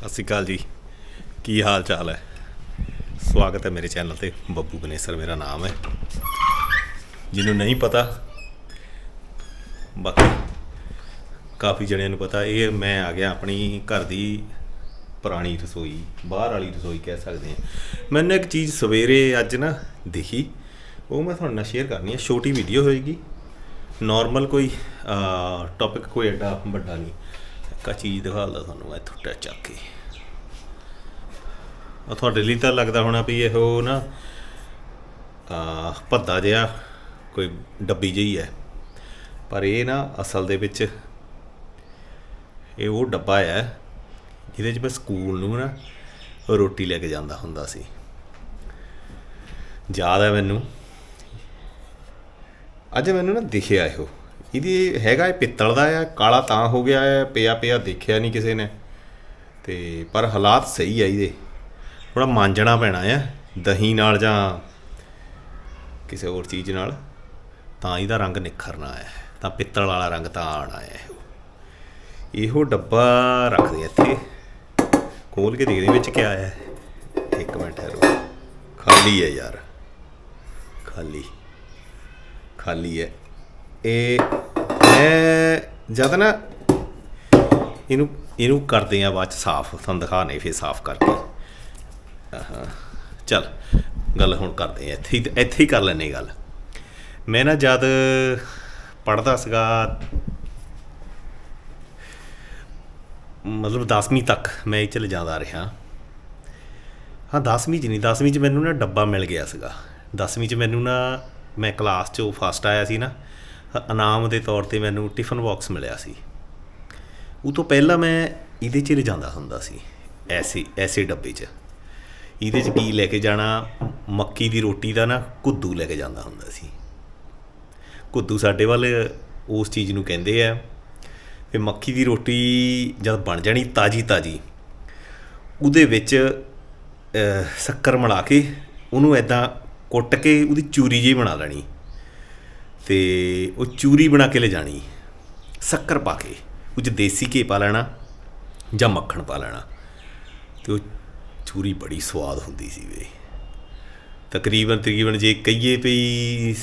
ਸਤਿ ਸ਼੍ਰੀ ਅਕਾਲ ਜੀ। ਕੀ ਹਾਲ ਚਾਲ ਹੈ? ਸਵਾਗਤ ਹੈ ਮੇਰੇ ਚੈਨਲ ਤੇ। ਬੱਬੂ ਗਨੇਸਰ ਮੇਰਾ ਨਾਮ ਹੈ। ਜਿਹਨੂੰ ਨਹੀਂ ਪਤਾ, ਬਾਕੀ ਕਾਫੀ ਜਣਿਆਂ ਨੂੰ ਪਤਾ, ਇਹ ਮੈਂ ਆ ਗਿਆ ਆਪਣੀ ਘਰ ਦੀ ਪੁਰਾਣੀ ਰਸੋਈ, ਬਾਹਰ ਵਾਲੀ ਰਸੋਈ ਕਹਿ ਸਕਦੇ ਹਾਂ। ਮੈਨੂੰ ਇੱਕ ਚੀਜ਼ ਸਵੇਰੇ ਅੱਜ ਨਾ ਦਿਖੀ। ਉਹ ਮੈਂ ਤੁਹਾਡੇ ਨਾਲ ਸ਼ੇਅਰ ਕਰਨੀ ਹੈ। ਛੋਟੀ ਵੀਡੀਓ ਹੋਏਗੀ। ਨਾਰਮਲ ਕੋਈ ਟੌਪਿਕ ਕੋਈ ਐਡਾ ਵੱਡਾ ਨਹੀਂ। ਕਾ ਚੀਜ਼ ਦਿਖਾਉਂਦਾ ਤੁਹਾਨੂੰ ਮੈਂ ਇੱਥੋਂ ਚੱਕ ਕੇ। ਉਹ ਤੁਹਾਡੇ ਲਈ ਤਾਂ ਲੱਗਦਾ ਹੋਣਾ ਵੀ ਇਹੋ ਨਾ ਆ ਭੱਦਾ ਜਿਹਾ ਕੋਈ ਡੱਬੀ ਜਿਹੀ ਹੈ। ਪਰ ਇਹ ਨਾ ਅਸਲ ਦੇ ਵਿੱਚ ਇਹ ਉਹ ਡੱਬਾ ਹੈ ਜਿਹਦੇ 'ਚ ਮੈਂ ਸਕੂਲ ਨੂੰ ਨਾ ਰੋਟੀ ਲੈ ਕੇ ਜਾਂਦਾ ਹੁੰਦਾ ਸੀ। ਯਾਦ ਹੈ ਮੈਨੂੰ? ਅੱਜ ਮੈਨੂੰ ਨਾ ਦਿਖਿਆ ਇਹੋ। ਇਹਦੀ ਹੈਗਾ ਇਹ ਪਿੱਤਲ ਦਾ ਆ, ਕਾਲਾ ਤਾਂ ਹੋ ਗਿਆ ਹੈ ਪਿਆ ਪਿਆ ਦੇਖਿਆ ਨਹੀਂ ਕਿਸੇ ਨੇ। ਤੇ ਪਰ ਹਾਲਾਤ ਸਹੀ ਆ ਇਹਦੇ। ਥੋੜਾ ਮਾਂਜਣਾ ਪੈਣਾ ਆ, ਦਹੀਂ ਨਾਲ ਜਾਂ ਕਿਸੇ ਹੋਰ ਚੀਜ਼ ਨਾਲ। ਤਾਂ ਇਹਦਾ ਰੰਗ ਨਿਖਰਨਾ ਹੈ ਤਾਂ ਪਿੱਤਲ ਵਾਲਾ ਰੰਗ ਤਾਂ ਆਣਾ ਹੈ ਇਹੋ। ਡੱਬਾ ਰੱਖਦੇ ਇੱਥੇ। ਖੋਲ ਕੇ ਦੇਖਦੇ ਵਿੱਚ ਕੀ ਆਇਆ ਇੱਕ ਮਿੰਟ ਠਹਿਰੋ ਖਾਲੀ ਹੈ ਯਾਰ। ਖਾਲੀ। ਖਾਲੀ ਹੈ ਇਹ ਮੈਂ ਜਦ ਨਾ ਇਹਨੂੰ ਇਹਨੂੰ ਕਰਦੇ ਆ ਬਾਅਦ ਚ ਸਾਫ਼, ਤੁਹਾਨੂੰ ਨਹੀਂ, ਫੇਰ ਸਾਫ਼ ਕਰਕੇ। ਆਹਾਂ ਚਲ, ਗੱਲ ਹੁਣ ਕਰਦੇ ਆ, ਇੱਥੇ ਹੀ ਇੱਥੇ ਹੀ ਕਰ ਲੈਨੇ ਗੱਲ। ਮੈਂ ਨਾ ਜਦ ਪੜਦਾ ਸੀਗਾ, ਮਤਲਬ 10ਵੀਂ ਤੱਕ ਮੈਂ ਇਹ ਚਲੇ ਜਾਂਦਾ ਰਿਹਾ। ਹਾਂ 10ਵੀਂ ਚ ਨਹੀਂ 10ਵੀਂ ਚ ਮੈਨੂੰ ਨਾ ਡੱਬਾ ਮਿਲ ਗਿਆ ਸੀਗਾ। 10ਵੀਂ ਚ ਮੈਨੂੰ ਨਾ, ਮੈਂ ਕਲਾਸ 'ਚੋਂ ਫਸਟ ਆਇਆ ਸੀ ਨਾ ਇਨਾਮ ਦੇ ਤੌਰ ਤੇ ਮੈਨੂੰ ਟਿਫਨ ਬਾਕਸ ਮਿਲਿਆ ਸੀ। ਉਹ ਤੋਂ ਪਹਿਲਾਂ ਮੈਂ ਇਹਦੇ 'ਚ ਲਿਜਾਂਦਾ ਹੁੰਦਾ ਸੀ, ਐਸੇ ਐਸੇ ਡੱਬੇ 'ਚ। ਇਹਦੇ 'ਚ ਕੀ ਲੈ ਕੇ ਜਾਣਾ, ਮੱਕੀ ਦੀ ਰੋਟੀ ਦਾ ਨਾ ਕੁੱਦੂ ਲੈ ਕੇ ਜਾਂਦਾ ਹੁੰਦਾ ਸੀ। ਕੁੱਦੂ ਸਾਡੇ ਵੱਲ ਉਸ ਚੀਜ਼ ਨੂੰ ਕਹਿੰਦੇ ਆ ਤੇ ਮੱਕੀ ਦੀ ਰੋਟੀ ਜਦ ਬਣ ਜਾਣੀ ਤਾਜੀ ਤਾਜੀ, ਉਹਦੇ ਵਿੱਚ ਸ਼ੱਕਰ ਮਿਲਾ ਕੇ ਉਹਨੂੰ ਐਦਾਂ ਕੁੱਟ ਕੇ ਉਹਦੀ ਚੂਰੀ ਜਿਹੀ ਬਣਾ ਲੈਣੀ। ਤੇ ਉਹ ਚੂਰੀ ਬਣਾ ਕੇ ਲੈ ਜਾਣੀ ਸ਼ੱਕਰ ਪਾ ਕੇ ਉਹ 'ਚ ਦੇਸੀ ਘੀ ਪਾ ਲੈਣਾ ਜਾਂ ਮੱਖਣ ਪਾ ਲੈਣਾ। ਤੇ ਉਹ ਚੂਰੀ ਬੜੀ ਸਵਾਦ ਹੁੰਦੀ ਸੀ ਵੇ। ਤਕਰੀਬਨ ਤਕਰੀਬਨ ਜੇ ਕਹੀਏ ਪਈ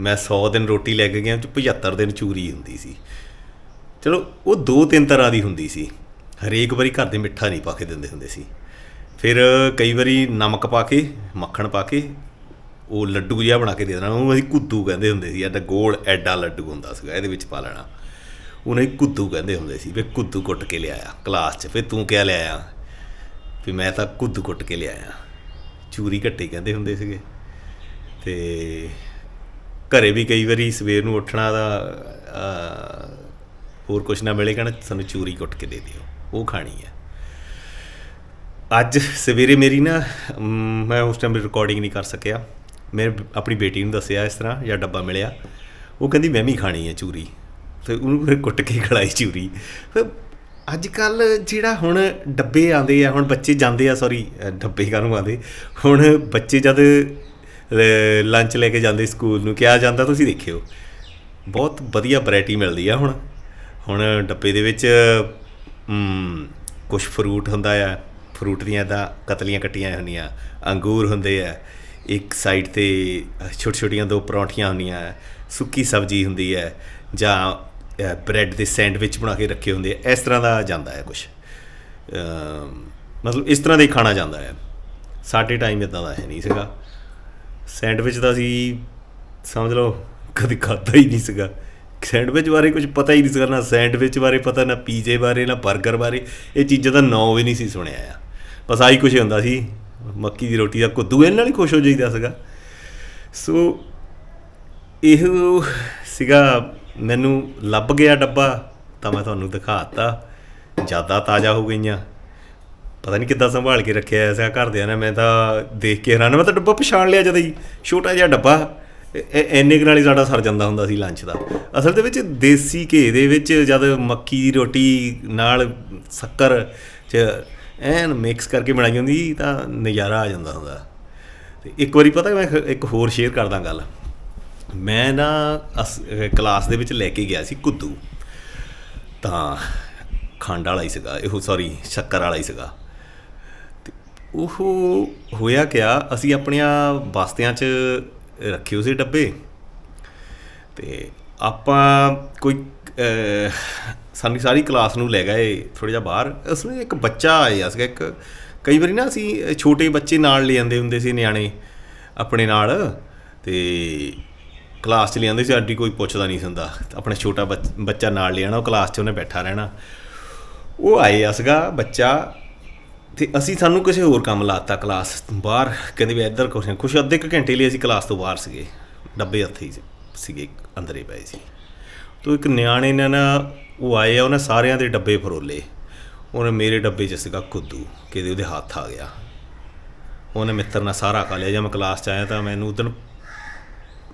ਮੈਂ 100 ਦਿਨ ਰੋਟੀ ਲੈ ਕੇ ਗਿਆ ਉਹ 'ਚ 75 ਦਿਨ ਚੂਰੀ ਹੁੰਦੀ ਸੀ। ਚਲੋ, ਉਹ ਦੋ ਤਿੰਨ ਤਰ੍ਹਾਂ ਦੀ ਹੁੰਦੀ ਸੀ। ਹਰੇਕ ਵਾਰੀ ਘਰ ਦੇ ਮਿੱਠਾ ਨਹੀਂ ਪਾ ਕੇ ਦਿੰਦੇ ਹੁੰਦੇ ਸੀ। ਫਿਰ ਕਈ ਵਾਰੀ ਨਮਕ ਪਾ ਕੇ, ਮੱਖਣ ਪਾ ਕੇ ਉਹ ਲੱਡੂ ਜਿਹਾ ਬਣਾ ਕੇ ਦੇ ਦੇਣਾ। ਉਹਨੂੰ ਅਸੀਂ ਕੁੱਦੂ ਕਹਿੰਦੇ ਹੁੰਦੇ ਸੀ। ਐਡਾ ਗੋਲ ਐਡਾ ਲੱਡੂ ਹੁੰਦਾ ਸੀਗਾ, ਇਹਦੇ ਵਿੱਚ ਪਾ ਲੈਣਾ। ਉਹਨੇ ਕੁੱਦੂ ਕਹਿੰਦੇ ਹੁੰਦੇ ਸੀ। ਵੀ ਕੁੱਦੂ ਕੁੱਟ ਕੇ ਲਿਆਇਆ ਕਲਾਸ 'ਚ। ਫਿਰ ਤੂੰ ਕਿਆ ਲਿਆਇਆ? ਵੀ ਮੈਂ ਤਾਂ ਕੁੱਦੂ ਕੁੱਟ ਕੇ ਲਿਆਇਆ। ਚੂਰੀ ਘੱਟੇ ਕਹਿੰਦੇ ਹੁੰਦੇ ਸੀਗੇ। ਤੇ ਘਰੇ ਵੀ ਕਈ ਵਾਰੀ ਸਵੇਰ ਨੂੰ ਉੱਠਣਾ ਦਾ ਹੋਰ ਕੁਝ ਨਾ ਮਿਲੇ ਕਹਿਣਾ, ਸਾਨੂੰ ਚੂਰੀ ਕੁੱਟ ਕੇ ਦੇ ਦਿਓ। ਉਹ ਖਾਣੀ ਹੈ। ਅੱਜ ਸਵੇਰੇ ਮੇਰੀ ਨਾ ਮੈਂ ਉਸ ਟਾਈਮ ਰਿਕਾਰਡਿੰਗ ਨਹੀਂ ਕਰ ਸਕਿਆ। ਮੈਂ ਆਪਣੀ ਬੇਟੀ ਨੂੰ ਦੱਸਿਆ ਇਸ ਤਰ੍ਹਾਂ, ਜਾਂ ਡੱਬਾ ਮਿਲਿਆ। ਉਹ ਕਹਿੰਦੀ, ਮੈਂ ਵੀ ਖਾਣੀ ਹੈ ਚੂਰੀ। ਤੇ ਉਹਨੂੰ ਫਿਰ ਕੁੱਟ ਕੇ ਖੜਾਈ ਚੂਰੀ। ਫਿਰ ਅੱਜ ਕੱਲ ਜਿਹੜਾ ਹੁਣ ਡੱਬੇ ਆਉਂਦੇ ਆ, ਹੁਣ ਬੱਚੇ ਜਾਂਦੇ ਆ ਸੌਰੀ ਡੱਬੇ ਕਾਹਨੂੰ ਆਉਂਦੇ? ਹੁਣ ਬੱਚੇ ਜਦ ਲੰਚ ਲੈ ਕੇ ਜਾਂਦੇ ਸਕੂਲ ਨੂੰ, ਕਿਹਾ ਜਾਂਦਾ ਤੁਸੀਂ ਦੇਖਿਓ। ਬਹੁਤ ਵਧੀਆ ਵੈਰਾਈਟੀ ਮਿਲਦੀ ਆ ਹੁਣ। ਹੁਣ ਡੱਬੇ ਦੇ ਵਿੱਚ ਕੁਝ ਫਰੂਟ ਹੁੰਦਾ ਆ। ਫਰੂਟ ਦੀਆਂ ਤਾਂ ਕਤਲੀਆਂ ਕੱਟੀਆਂ ਹੁੰਦੀਆਂ, ਅੰਗੂਰ ਹੁੰਦੇ ਆ। ਇੱਕ ਸਾਈਡ ਤੇ ਛੋਟੀ ਛੋਟੀਆਂ ਦੋ ਪਰੌਂਠੀਆਂ ਹੁੰਦੀਆਂ, ਸੁੱਕੀ ਸਬਜ਼ੀ ਹੁੰਦੀ ਹੈ ਜਾਂ ਬ੍ਰੈਡ ਦੇ ਸੈਂਡਵਿਚ ਬਣਾ ਕੇ ਰੱਖੇ ਹੁੰਦੇ ਆ, ਇਸ ਤਰ੍ਹਾਂ ਦਾ ਜਾਂਦਾ ਹੈ ਕੁਝ ਮਤਲਬ ਇਸ ਤਰ੍ਹਾਂ ਦੇ ਖਾਣਾ ਜਾਂਦਾ ਹੈ। ਸਾਡੇ ਟਾਈਮ ਇਦਾਂ ਦਾ ਹੈ ਨਹੀਂ ਸੀਗਾ। ਸੈਂਡਵਿਚ ਦਾ ਸੀ ਸਮਝ ਲਓ, ਕਦੇ ਖਾਧਾ ਹੀ ਨਹੀਂ ਸੀਗਾ। ਸੈਂਡਵਿਚ ਬਾਰੇ ਕੁਝ ਪਤਾ ਹੀ ਨਹੀਂ ਸੀਗਾ, ਨਾ ਸੈਂਡਵਿਚ ਬਾਰੇ ਪਤਾ, ਨਾ ਪੀਜ਼ੇ ਬਾਰੇ, ਨਾ 버ਗਰ ਬਾਰੇ। ਇਹ ਚੀਜ਼ਾਂ ਦਾ ਨਾਂ ਵੀ ਨਹੀਂ ਸੀ ਸੁਣਿਆ ਆ। ਬਸ ਆਹੀ ਕੁਝ ਹੁੰਦਾ ਸੀ। ਮੱਕੀ ਦੀ ਰੋਟੀ ਦਾ ਕੁੱਦੂ, ਇਹਨਾਂ ਨਾਲ ਹੀ ਖੁਸ਼ ਹੋ ਜਾਈਦਾ ਸੀਗਾ। ਸੋ ਇਹ ਸੀਗਾ ਮੈਨੂੰ ਲੱਭ ਗਿਆ ਡੱਬਾ, ਤਾਂ ਮੈਂ ਤੁਹਾਨੂੰ ਦਿਖਾਤਾ। ਜ਼ਿਆਦਾ ਤਾਜ਼ਾ ਹੋ ਗਈਆਂ। ਪਤਾ ਨਹੀਂ ਕਿੱਦਾਂ ਸੰਭਾਲ ਕੇ ਰੱਖਿਆ ਐਸਾ ਘਰਦਿਆਂ ਨੇ, ਮੈਂ ਤਾਂ ਦੇਖ ਕੇ ਹੈਰਾਨ ਮੈਂ ਤਾਂ ਡੱਬਾ ਪਛਾਣ ਲਿਆ ਜਦ ਹੀ, ਛੋਟਾ ਜਿਹਾ ਡੱਬਾ। ਐ- ਇੰਨੇ ਕੁ ਨਾਲ ਹੀ ਸਾਡਾ ਸਰ ਜਾਂਦਾ ਹੁੰਦਾ ਸੀ ਲੰਚ ਦਾ। ਅਸਲ ਦੇ ਵਿੱਚ ਦੇਸੀ ਘੇ ਦੇ ਵਿੱਚ ਜਦ ਮੱਕੀ ਦੀ ਰੋਟੀ ਨਾਲ ਸ਼ੱਕਰ ਚ ਐਨ ਮਿਕਸ ਕਰਕੇ ਬਣਾਈ ਹੁੰਦੀ ਤਾਂ ਨਜ਼ਾਰਾ ਆ ਜਾਂਦਾ ਹੁੰਦਾ। ਤੇ ਇੱਕ ਵਾਰੀ ਪਤਾ ਮੈਂ ਇੱਕ- ਹੋਰ ਸ਼ੇਅਰ ਕਰਦਾ ਗੱਲ। ਮੈਂ ਨਾ ਅਸ- ਕਲਾਸ ਦੇ ਵਿੱਚ ਲੈ ਕੇ ਗਿਆ ਸੀ ਕੁੱਦੂ। ਤਾਂ ਖੰਡ ਵਾਲਾ ਹੀ ਸੀਗਾ, ਇਹੋ ਸੌਰੀ ਸ਼ੱਕਰ ਵਾਲਾ ਹੀ ਸੀਗਾ। ਤੇ ਉਹ ਹੋਇਆ ਕਿਆ, ਅਸੀਂ ਆਪਣੀਆਂ ਬਸਤਿਆਂ 'ਚ ਰੱਖੇ ਹੋਏ ਸੀ ਡੱਬੇ। ਤੇ ਆਪਾਂ ਕੋਈ ਸਾਡੀ ਸਾਰੀ ਕਲਾਸ ਨੂੰ ਲੈ ਗਏ ਥੋੜਾ ਜਿਹਾ ਬਾਹਰ। ਉਸਨੇ ਇੱਕ ਬੱਚਾ ਆਇਆ ਸੀਗਾ, ਇੱਕ ਕਈ ਵਾਰੀ ਨਾ ਅਸੀਂ ਛੋਟੇ ਬੱਚੇ ਨਾਲ ਲੈ ਜਾਂਦੇ ਹੁੰਦੇ ਸੀ ਨਿਆਣੇ ਆਪਣੇ ਨਾਲ, ਤੇ ਕਲਾਸ 'ਚ ਲਿਆਂਦੇ ਸੀ, ਆਂਟੀ ਕੋਈ ਪੁੱਛਦਾ ਨਹੀਂ ਸੀ ਹੁੰਦਾ। ਆਪਣੇ ਛੋਟਾ ਬੱਚ- ਬੱਚਾ ਨਾਲ ਲੈ ਆਣਾ ਉਹ ਕਲਾਸ 'ਚ ਉਹਨੇ ਬੈਠਾ ਰਹਿਣਾ। ਉਹ ਆਏ ਆ ਸੀਗਾ ਬੱਚਾ, ਤੇ ਅਸੀਂ ਸਾਨੂੰ ਕਿਸੇ ਹੋਰ ਕੰਮ ਲਾਤਾ ਕਲਾਸ ਬਾਹਰ। ਕਹਿੰਦੇ ਵੀ ਇੱਧਰ ਕੁਛ ਕੁਛ ਅੱਧੇ ਕੁ ਘੰਟੇ ਲਈ ਅਸੀਂ ਕਲਾਸ ਤੋਂ ਬਾਹਰ ਸੀਗੇ। ਡੱਬੇ ਹੱਥੇ ਹੀ ਸੀਗੇ, ਅੰਦਰ ਹੀ ਪਏ ਸੀ। ਤੋ ਇੱਕ ਨਿਆਣੇ ਨੇ ਨਾ, ਉਹ ਆਏ ਆ, ਉਹਨੇ ਸਾਰਿਆਂ ਦੇ ਡੱਬੇ ਫਰੋਲੇ। ਉਹਨੇ ਮੇਰੇ ਡੱਬੇ 'ਚ ਸੀਗਾ ਕੁੱਦੂ ਕਿਤੇ ਉਹਦੇ ਹੱਥ ਆ ਗਿਆ। ਉਹਨੇ ਮਿੱਤਰ ਨਾਲ ਸਾਰਾ ਖਾ ਲਿਆ। ਜਦ ਮੈਂ ਕਲਾਸ 'ਚ ਆਇਆ ਤਾਂ ਮੈਨੂੰ ਉਦੋਂ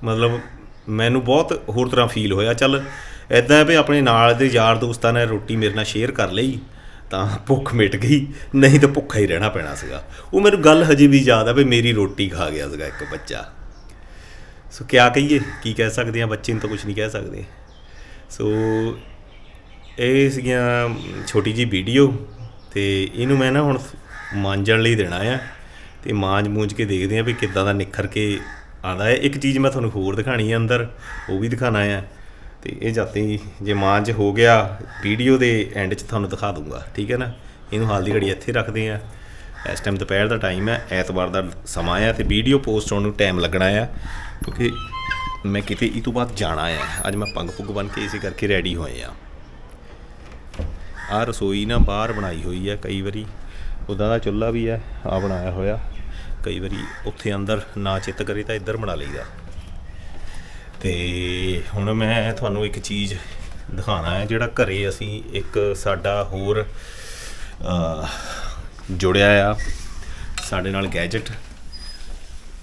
ਮਤਲਬ ਮੈਨੂੰ ਬਹੁਤ ਹੋਰ ਤਰ੍ਹਾਂ ਫੀਲ ਹੋਇਆ। ਚੱਲ ਐਦਾਂ ਵੀ ਆਪਣੇ ਨਾਲ ਦੇ ਯਾਰ ਦੋਸਤਾਂ ਨੇ ਰੋਟੀ ਮੇਰੇ ਨਾਲ ਸ਼ੇਅਰ ਕਰ ਲਈ, ਤਾਂ ਭੁੱਖ ਮਿਟ ਗਈ। ਨਹੀਂ ਤਾਂ ਭੁੱਖਾ ਹੀ ਰਹਿਣਾ ਪੈਣਾ ਸੀਗਾ। ਉਹ ਮੈਨੂੰ ਗੱਲ ਹਜੇ ਵੀ ਯਾਦ ਆ ਵੀ ਮੇਰੀ ਰੋਟੀ ਖਾ ਗਿਆ ਸੀਗਾ ਇੱਕ ਬੱਚਾ। ਸੋ ਕਿਆ ਕਹੀਏ? ਕੀ ਕਹਿ ਸਕਦੇ ਆ? ਬੱਚੇ ਨੂੰ ਤਾਂ ਕੁਝ ਨਹੀਂ ਕਹਿ ਸਕਦੇ। ਸੋ ਇਹ ਸੀਗੀਆਂ ਛੋਟੀ ਜੀ ਵੀਡੀਓ ਤੇ ਇਹਨੂੰ ਮੈਂ ਨਾ ਹੁਣ ਮਾਂਜਣ ਲਈ ਦੇਣਾ ਆ ਤੇ ਮਾਂਜ ਮੂੰਜ ਕੇ ਦੇਖਦੇ ਆ ਵੀ ਕਿੱਦਾਂ ਦਾ ਨਿਖਰ ਕੇ ਆਉਂਦਾ ਹੈ। ਇੱਕ ਚੀਜ਼ ਮੈਂ ਤੁਹਾਨੂੰ ਹੋਰ ਦਿਖਾਣੀ ਹੈ ਅੰਦਰ, ਉਹ ਵੀ ਦਿਖਾਣਾ ਆ। ਤੇ ਇਹ ਜਾਤੀ ਜੇ ਮਾਂਜ ਹੋ ਗਿਆ ਵੀਡੀਓ ਦੇ ਐਂਡ 'ਚ ਤੁਹਾਨੂੰ ਦਿਖਾ ਦੂੰਗਾ, ਠੀਕ ਹੈ ਨਾ? ਇਹਨੂੰ ਹਾਲ ਦੀ ਘੜੀ ਇੱਥੇ ਰੱਖਦੇ ਆ। ਇਸ ਟਾਈਮ ਦੁਪਹਿਰ ਦਾ ਟਾਈਮ ਹੈ, ਐਤਵਾਰ ਦਾ ਸਮਾਂ ਹੈ ਤੇ ਵੀਡੀਓ ਪੋਸਟ ਹੋਣ ਨੂੰ ਟਾਈਮ ਲੱਗਣਾ ਆ, ਕਿਉਂਕਿ ਮੈਂ ਕਿਤੇ ਇਹ ਤੋਂ ਬਾਅਦ ਜਾਣਾ ਹੈ। ਅੱਜ ਮੈਂ ਪੰਗ ਪੁੱਗ ਬਣ ਕੇ ਇਸੇ ਕਰਕੇ ਰੈਡੀ ਹੋਏ ਆ ਆ ਰਸੋਈ ਨਾ ਬਾਹਰ ਬਣਾਈ ਹੋਈ ਹੈ ਕਈ ਵਾਰੀ। ਉਦਾਂ ਦਾ ਚੁੱਲ੍ਹਾ ਵੀ ਹੈ ਆ ਬਣਾਇਆ ਹੋਇਆ। ਕਈ ਵਾਰੀ ਉੱਥੇ ਅੰਦਰ ਨਾ ਚਿੱਤ ਕਰੇ ਤਾਂ ਇੱਧਰ ਬਣਾ ਲਈਦਾ। ਤੇ ਹੁਣ ਮੈਂ ਤੁਹਾਨੂੰ ਇੱਕ ਚੀਜ਼ ਦਿਖਾਣਾ ਹੈ, ਜਿਹੜਾ ਘਰੇ ਅਸੀਂ ਇੱਕ ਸਾਡਾ ਹੋਰ ਜੁੜਿਆ ਆ। ਸਾਡੇ ਨਾਲ ਗੈਜਟ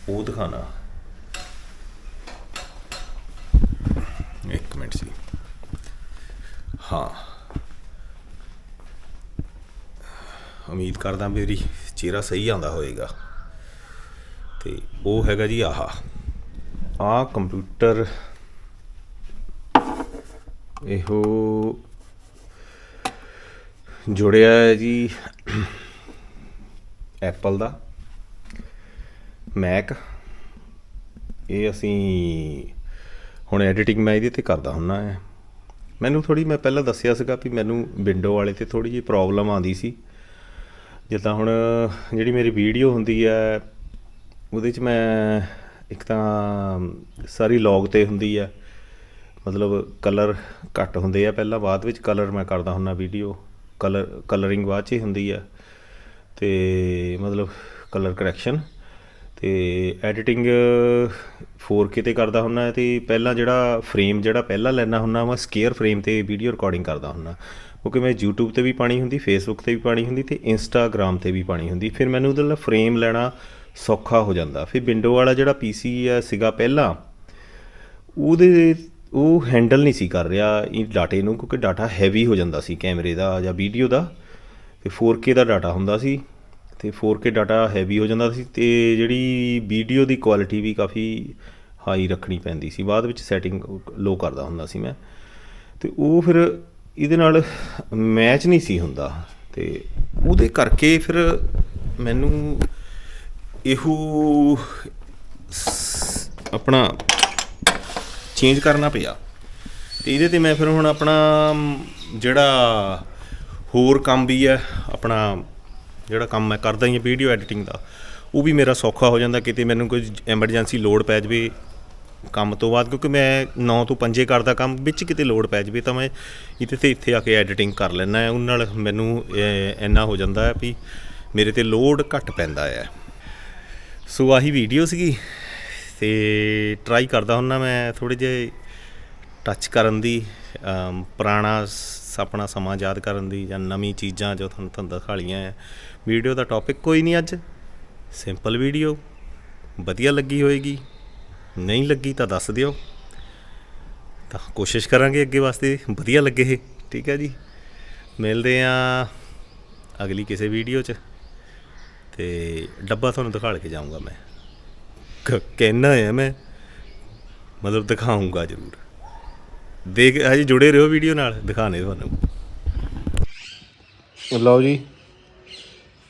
ਉਹ ਦਿਖਾਣਾ ਇੱਕ ਮਿੰਟ ਸੀ ਹਾਂ। ਉਮੀਦ ਕਰਦਾ ਮੇਰੀ ਚਿਹਰਾ ਸਹੀ ਆਉਂਦਾ ਹੋਵੇਗਾ ਤੇ ਉਹ ਹੈਗਾ ਜੀ ਆਹ। ਆ ਕੰਪਿਊਟਰ। ਇਹੋ ਜੁੜਿਆ ਹੈ ਜੀ ਐਪਲ ਦਾ। ਮੈਕ ਇਹ ਅਸੀਂ ਹੁਣ ਐਡੀਟਿੰਗ ਮੈਂ ਇਹਦੇ ਤੇ ਕਰਦਾ ਹੁੰਨਾ ਹੈ। ਮੈਨੂੰ ਥੋੜੀ ਮੈਂ ਪਹਿਲਾਂ ਦੱਸਿਆ ਸੀਗਾ ਵੀ ਮੈਨੂੰ ਵਿੰਡੋ ਵਾਲੇ ਤੇ ਥੋੜੀ ਜਿਹੀ ਪ੍ਰੋਬਲਮ ਆਉਂਦੀ ਸੀ। ਜਿੱਦਾਂ ਹੁਣ ਜਿਹੜੀ ਮੇਰੀ ਵੀਡੀਓ ਹੁੰਦੀ ਹੈ, ਉਹਦੇ 'ਚ ਮੈਂ ਇੱਕ ਤਾਂ ਸਾਰੀ ਲੌਗ ਤੇ ਹੁੰਦੀ ਆ ਮਤਲਬ ਕਲਰ ਘੱਟ ਹੁੰਦੇ ਆ ਪਹਿਲਾਂ, ਬਾਅਦ ਵਿੱਚ ਕਲਰ ਮੈਂ ਕਰਦਾ ਹੁੰਨਾ ਵੀਡੀਓ ਕਲਰ ਕਲਰਿੰਗ ਬਾਅਦ 'ਚ ਹੁੰਦੀ ਆ। ਤੇ ਮਤਲਬ ਕਲਰ ਕਰੈਕਸ਼ਨ ਅਤੇ ਐਡੀਟਿੰਗ 4K ਤੇ ਕਰਦਾ ਹੁੰਦਾ ਅਤੇ ਪਹਿਲਾਂ ਜਿਹੜਾ ਫਰੇਮ ਜਿਹੜਾ ਪਹਿਲਾਂ ਲੈਂਦਾ ਹੁੰਦਾ, ਮੈਂ ਸਕੇਅਰ ਫਰੇਮ ਤੇ ਵੀਡੀਓ ਰਿਕਾਰਡਿੰਗ ਕਰਦਾ ਹੁੰਦਾ। ਕਿਉਂਕਿ ਮੈਂ YouTube ਤੇ ਵੀ ਪਾਣੀ ਹੁੰਦੀ, Facebook ਤੇ ਵੀ ਪਾਣੀ ਹੁੰਦੀ ਤੇ Instagram ਤੇ ਵੀ ਪਾਣੀ ਹੁੰਦੀ। ਫਿਰ ਮੈਨੂੰ ਉਹਦੇ ਲਈ ਫਰੇਮ ਲੈਣਾ ਸੌਖਾ ਹੋ ਜਾਂਦਾ। ਫਿਰ ਵਿੰਡੋ ਵਾਲਾ ਜਿਹੜਾ PC ਆ ਸੀਗਾ ਪਹਿਲਾਂ, ਉਹਦੇ ਉਹ ਹੈਂਡਲ ਨਹੀਂ ਸੀ ਕਰ ਰਿਹਾ। ਇਹ ਡਾਟੇ ਨੂੰ ਕਿਉਂਕਿ ਡਾਟਾ ਹੈਵੀ ਹੋ ਜਾਂਦਾ ਸੀ ਕੈਮਰੇ ਦਾ ਜਾਂ ਵੀਡੀਓ ਦਾ। ਤੇ 4K ਦਾ ਡਾਟਾ ਹੁੰਦਾ ਸੀ। ਅਤੇ ਫੋਰ ਕੇ ਡਾਟਾ ਹੈਵੀ ਹੋ ਜਾਂਦਾ ਸੀ ਅਤੇ ਜਿਹੜੀ ਵੀਡੀਓ ਦੀ ਕੁਆਲਿਟੀ ਵੀ ਕਾਫੀ ਹਾਈ ਰੱਖਣੀ ਪੈਂਦੀ ਸੀ। ਬਾਅਦ ਵਿੱਚ ਸੈਟਿੰਗ ਲੋ ਕਰਦਾ ਹੁੰਦਾ ਸੀ ਮੈਂ। ਤੇ ਉਹ ਫਿਰ ਇਹਦੇ ਨਾਲ ਮੈਚ ਨਹੀਂ ਸੀ ਹੁੰਦਾ ਤੇ ਉਹਦੇ ਕਰਕੇ ਫਿਰ ਮੈਨੂੰ ਇਹੋ ਆਪਣਾ ਚੇਂਜ ਕਰਨਾ ਪਿਆ। ਤੇ ਇਹਦੇ ਤੇ ਮੈਂ ਫਿਰ ਹੁਣ ਆਪਣਾ ਜਿਹੜਾ ਹੋਰ ਕੰਮ ਵੀ ਹੈ, ਆਪਣਾ ਜਿਹੜਾ ਕੰਮ ਮੈਂ ਕਰਦਾ ਹੀ ਹਾਂ ਵੀਡੀਓ ਐਡੀਟਿੰਗ ਦਾ, ਉਹ ਵੀ ਮੇਰਾ ਸੌਖਾ ਹੋ ਜਾਂਦਾ, ਕਿਤੇ ਮੈਨੂੰ ਕੋਈ ਐਮਰਜੈਂਸੀ ਲੋਡ ਪੈ ਜਾਵੇ ਕੰਮ ਤੋਂ ਬਾਅਦ, ਕਿਉਂਕਿ ਮੈਂ 9 ਤੋਂ 5 ਕਰਦਾ ਕੰਮ ਵਿੱਚ ਕਿਤੇ ਲੋਡ ਪੈ ਜਾਵੇ ਤਾਂ ਮੈਂ ਇੱਥੇ ਤੇ ਇੱਥੇ ਆ ਕੇ ਐਡੀਟਿੰਗ ਕਰ ਲੈਣਾ ਉਹਨਾਂ ਨਾਲ ਮੈਨੂੰ ਇੰਨਾ ਹੋ ਜਾਂਦਾ ਹੈ ਵੀ ਮੇਰੇ ਤੇ ਲੋਡ ਘੱਟ ਪੈਂਦਾ ਹੈ। ਸੋ ਆਹੀ ਵੀਡੀਓ ਸੀਗੀ। ਤੇ ਟਰਾਈ ਕਰਦਾ ਹੁੰਨਾ ਮੈਂ ਥੋੜੇ ਜਿਹੇ ਟੱਚ ਕਰਨ ਦੀ ਪੁਰਾਣਾ ਸ- ਆਪਣਾ ਸਮਾਂ ਯਾਦ ਕਰਨ ਦੀ ਜਾਂ ਨਵੀਂ ਚੀਜ਼ਾਂ ਜੋ ਤੁਹਾਨੂੰ ਤੁਹਾਨੂੰ ਦਿਖਾਲੀਆਂ ਹੈ ਵੀਡੀਓ ਦਾ ਟੌਪਿਕ ਕੋਈ ਨਹੀਂ ਅੱਜ। ਸਿੰਪਲ ਵੀਡੀਓ ਵਧੀਆ ਲੱਗੀ ਹੋਏਗੀ। ਨਹੀਂ ਲੱਗੀ ਤਾਂ ਦੱਸ ਦਿਓ। ਤਾਂ ਕੋਸ਼ਿਸ਼ ਕਰਾਂਗੇ ਅੱਗੇ ਵਾਸਤੇ। ਵਧੀਆ ਲੱਗੇ ਠੀਕ ਹੈ ਜੀ। ਮਿਲਦੇ ਆ ਅਗਲੀ ਕਿਸੇ ਵੀਡੀਓ 'ਚ। ਤੇ ਡੱਬਾ ਤੁਹਾਨੂੰ ਦਿਖਾ ਕੇ ਜਾਊਂਗਾ ਮੈਂ। ਕ- ਕਹਿਣਾ ਹੈ ਮੈਂ। ਮਤਲਬ ਦਿਖਾਊਂਗਾ ਜ਼ਰੂਰ। ਦੇਖ, ਹਜੇ ਜੁੜੇ ਰਹੋ ਵੀਡੀਓ ਨਾਲ, ਦਿਖਾਣੇ ਤੁਹਾਨੂੰ। ਲਓ ਜੀ,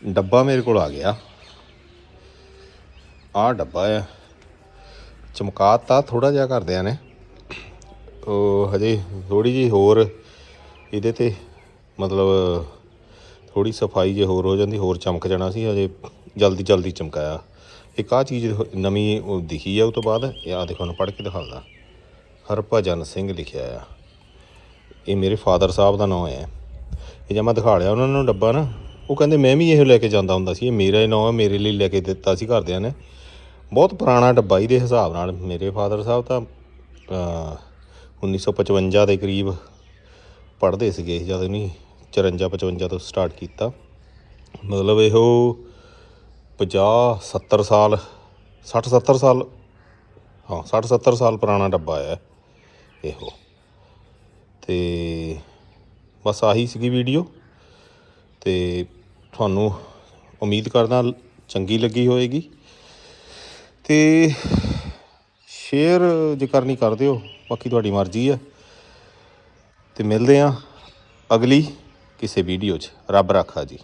ਡੱਬਾ ਮੇਰੇ ਕੋਲ ਆ ਗਿਆ। ਆਹ ਡੱਬਾ ਆ। ਚਮਕਾਤਾ ਥੋੜਾ ਜਿਹਾ ਕਰਦਿਆਂ ਨੇ। ਉਹ ਹਜੇ ਥੋੜੀ ਜੀ ਹੋਰ, ਇਹਦੇ ਤੇ ਮਤਲਬ ਥੋੜੀ ਸਫ਼ਾਈ ਜੇ ਹੋਰ ਹੋ ਜਾਂਦੀ, ਹੋਰ ਚਮਕ ਜਾਣਾ ਸੀ, ਹਜੇ ਜਲਦੀ ਜਲਦੀ ਚਮਕਾਇਆ। ਇੱਕ ਆਹ ਚੀਜ਼ ਨਵੀਂ ਉਹ ਦਿਖੀ ਆ, ਉਹ ਤੋਂ ਬਾਅਦ, ਇਹ ਆ ਦੇਖੋ ਨਾ ਪੜ੍ਹ ਕੇ ਦਿਖਾਉਂਦਾ। ਹਰਭਜਨ ਸਿੰਘ ਲਿਖਿਆ ਆ। ਇਹ ਮੇਰੇ ਫਾਦਰ ਸਾਹਿਬ ਦਾ ਨਾਮ ਹੈ। ਇਹ ਜਦ ਮੈਂ ਦਿਖਾ ਲਿਆ ਉਹਨਾਂ ਨੂੰ ਡੱਬਾ ਨਾ ਉਹ ਕਹਿੰਦੇ ਮੈਂ ਵੀ ਇਹੋ ਲੈ ਕੇ ਜਾਂਦਾ ਹੁੰਦਾ ਸੀ। ਇਹ ਮੇਰਾ ਹੀ ਨਾਮ ਹੈ ਮੇਰੇ ਲਈ ਲੈ ਕੇ ਦਿੱਤਾ ਸੀ ਘਰਦਿਆਂ ਨੇ। ਬਹੁਤ ਪੁਰਾਣਾ ਡੱਬਾ ਇਹਦੇ ਹਿਸਾਬ ਨਾਲ। ਮੇਰੇ ਫਾਦਰ ਸਾਹਿਬ ਤਾਂ ਅਹ, 1955 ਦੇ ਕਰੀਬ ਪੜ੍ਹਦੇ ਸੀਗੇ ਜਦ ਨਹੀਂ 54 55 ਤੋਂ ਸਟਾਰਟ ਕੀਤਾ। ਮਤਲਬ ਇਹੋ 50 70 ਸਾਲ 60 70 ਸਾਲ ਹਾਂ 60 70 ਸਾਲ ਪੁਰਾਣਾ ਡੱਬਾ ਹੈ ਇਹੋ। ਤੇ ਬਸ ਆਹੀ ਸੀਗੀ ਵੀਡੀਓ। ਤੇ ਤੁਹਾਨੂੰ ਉਮੀਦ ਕਰਦਾ ਚੰਗੀ ਲੱਗੀ ਹੋਏਗੀ। ਤੇ ਸ਼ੇਅਰ ਜੇ ਕਰਨੀ ਕਰ ਦਿਓ ਬਾਕੀ ਤੁਹਾਡੀ ਮਰਜ਼ੀ ਹੈ ਤੇ ਮਿਲਦੇ ਆ ਅਗਲੀ ਕਿਸੇ ਵੀਡੀਓ 'ਚ। ਰੱਬ ਰਾਖਾ ਜੀ।